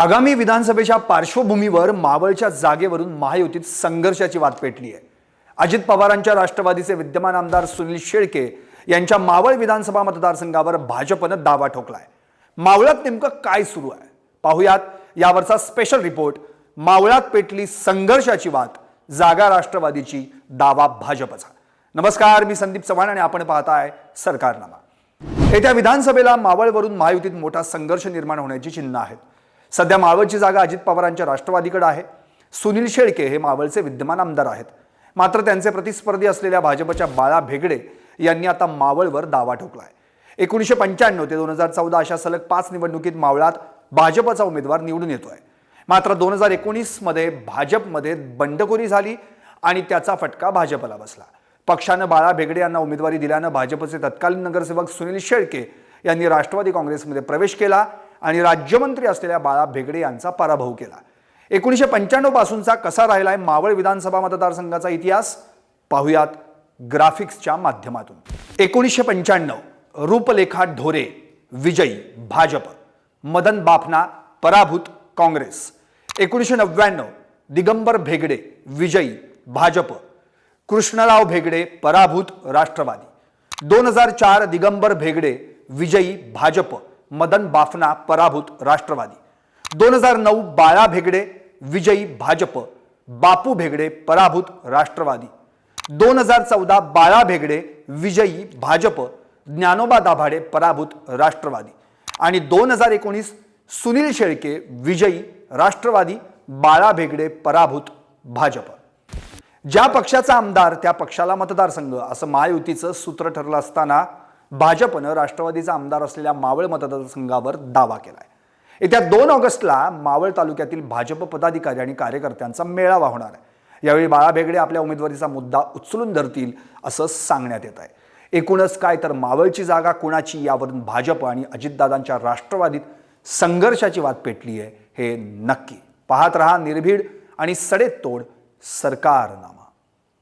आगामी विधानसभेच्या पार्श्वभूमीवर मावळच्या जागेवरून महायुतीत संघर्षाची वाद पेटली आहे अजित पवारांच्या राष्ट्रवादीचे विद्यमान आमदार सुनील शेळके यांच्या मावळ विधानसभा मतदारसंघावर भाजपनं दावा ठोकलाय. मावळात नेमकं काय सुरू आहे? पाहुयात यावरचा स्पेशल रिपोर्ट मावळात पेटली संघर्षाची वाद जागा राष्ट्रवादीची दावा भाजपचा. नमस्कार मी संदीप चव्हाण आणि आपण पाहताय सरकारनामा. येत्या विधानसभेला मावळवरून महायुतीत मोठा संघर्ष निर्माण होण्याची चिन्ह आहेत. सध्या मावळची जागा अजित पवारांच्या राष्ट्रवादीकडे आहे. सुनील शेळके हे मावळचे विद्यमान आमदार आहेत. मात्र त्यांचे प्रतिस्पर्धी असलेल्या भाजपच्या बाळा भेगडे यांनी आता मावळवर दावा ठोकला आहे एकोणीसशे पंच्याण्णव ते दोन हजार चौदा अशा सलग पाच निवडणुकीत मावळात भाजपचा उमेदवार निवडून येतोय. मात्र दोन हजार एकोणीसमध्ये भाजपमध्ये बंडखोरी झाली आणि त्याचा फटका भाजपला बसला. पक्षानं बाळा भेगडे यांना उमेदवारी दिल्यानं भाजपचे तत्कालीन नगरसेवक सुनील शेळके यांनी राष्ट्रवादी काँग्रेसमध्ये प्रवेश केला आणि राज्यमंत्री असलेल्या बाळा भेगडे यांचा पराभव केला. एकोणीसशे पंच्याण्णव पासूनचा कसा राहिलाय मावळ विधानसभा मतदारसंघाचा इतिहास? पाहुयात ग्राफिक्सच्या माध्यमातून. एकोणीसशे पंच्याण्णव रूपलेखा ढोरे विजयी भाजप. मदन बाफना पराभूत काँग्रेस. एकोणीसशे नव्याण्णव दिगंबर भेगडे विजयी भाजप. कृष्णराव भेगडे पराभूत राष्ट्रवादी. दोन हजार चार दिगंबर भेगडे विजयी भाजप. मदन बाफना पराभूत राष्ट्रवादी. दोन हजार नऊ बाळा भेगडे विजयी भाजप बापू भेगडे पराभूत राष्ट्रवादी. दोन हजार चौदा बाळा भेगडे विजयी भाजप ज्ञानोबा दाभाडे पराभूत राष्ट्रवादी. आणि दोन हजार एकोणीस सुनील शेळके विजयी राष्ट्रवादी बाळा भेगडे पराभूत भाजप. ज्या पक्षाचा आमदार त्या पक्षाला मतदारसंघ असं महायुतीचं सूत्र ठरलं असताना भाजपनं राष्ट्रवादीचा आमदार असलेल्या मावळ मतदारसंघावर दावा केला आहे येत्या दोन ऑगस्टला मावळ तालुक्यातील भाजप पदाधिकारी आणि कार्यकर्त्यांचा मेळावा होणार आहे. यावेळी बाळा भेगडे आपल्या उमेदवारीचा मुद्दा उचलून धरतील असं सांगण्यात येत आहे. एकूणच काय तर मावळची जागा कुणाची यावरून भाजप आणि अजितदादांच्या राष्ट्रवादीत संघर्षाची वाद पेटली आहे हे नक्की. पाहत रहा निर्भीड आणि सडेतोड सरकारनामा.